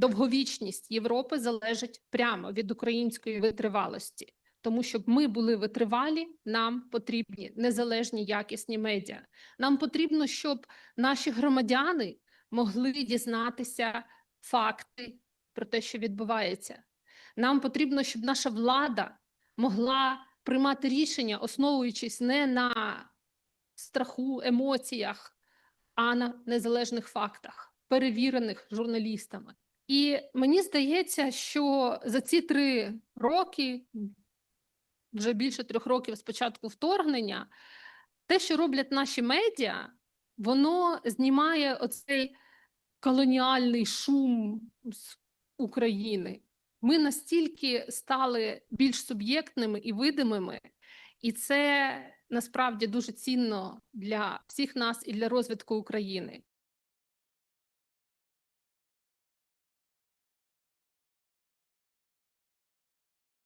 довговічність Європи залежить прямо від української витривалості. Тому щоб ми були витривалі, нам потрібні незалежні якісні медіа. Нам потрібно, щоб наші громадяни могли дізнатися факти про те, що відбувається. Нам потрібно, щоб наша влада могла приймати рішення, основуючись не на страху, емоціях, а на незалежних фактах, перевірених журналістами. І мені здається, що за ці три роки, вже більше трьох років з початку вторгнення, те, що роблять наші медіа, воно знімає оцей колоніальний шум з України. Ми настільки стали більш суб'єктними і видимими, і це насправді дуже цінно для всіх нас і для розвитку України.